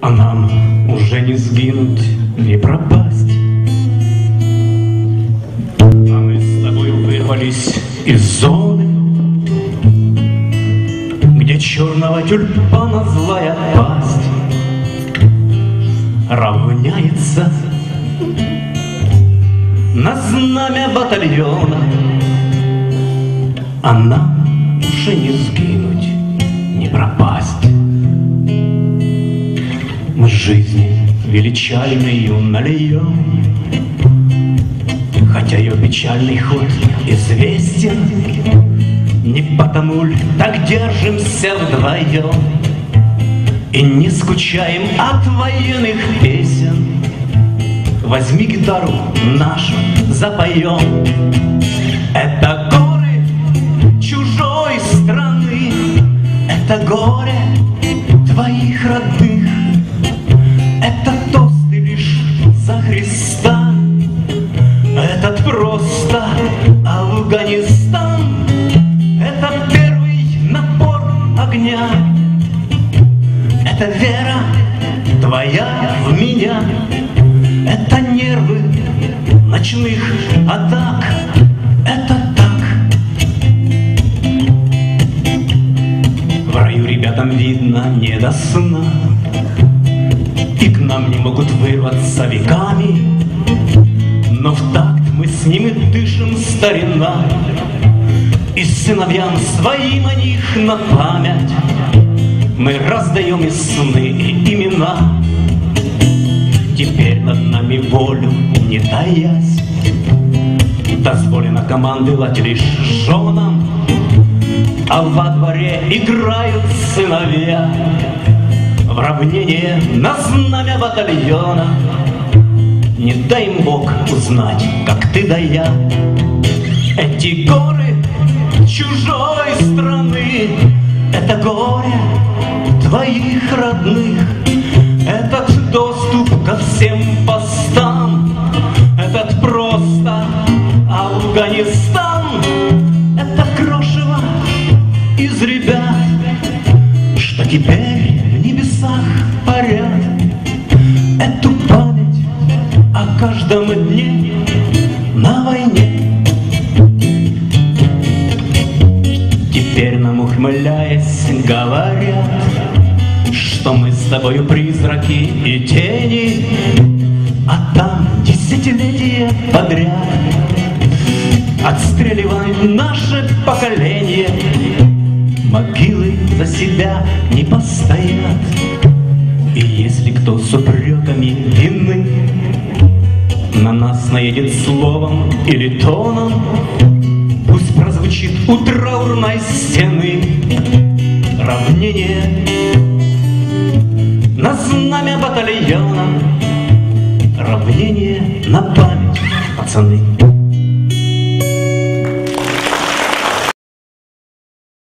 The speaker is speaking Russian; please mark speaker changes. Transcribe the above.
Speaker 1: А нам уже не сгинуть, не пропасть. А мы с тобой вырвались из зоны, Где черного тюльпана злая пасть Равняется на знамя батальона, А нам уже не сгинуть, жизни величальную нальем, Хотя ее печальный ход известен, Не потому ли так держимся вдвоем И не скучаем от военных песен. Возьми гитару нашу, запоем. Это горы чужой страны, Это горе твоих родных, Афганистан, Это первый напор огня, Это вера твоя в меня, Это нервы ночных атак, Это так. В раю ребятам видно не до сна, И к нам не могут вырваться веками, дышим старина, И сыновьям своим о них на память Мы раздаем и сны, и имена. Теперь над нами волю не таясь, Дозволено командовать лишь женам, А во дворе играют сыновья В равнение на знамя батальона. Не дай Бог узнать, как ты да я. Эти горы чужой страны, Это горе твоих родных, Этот доступ ко всем постам, Этот просто Афганистан, Это крошево из ребят, Что теперь в небесах каждом дне на войне. Теперь нам ухмыляясь говорят, Что мы с тобою призраки и тени, А там десятилетия подряд Отстреливает наше поколение, Могилы за себя не постоят. И если кто с упреками вины На нас наедет словом или тоном, Пусть прозвучит у траурной стены Равнение на знамя батальона Равнение на память, пацаны.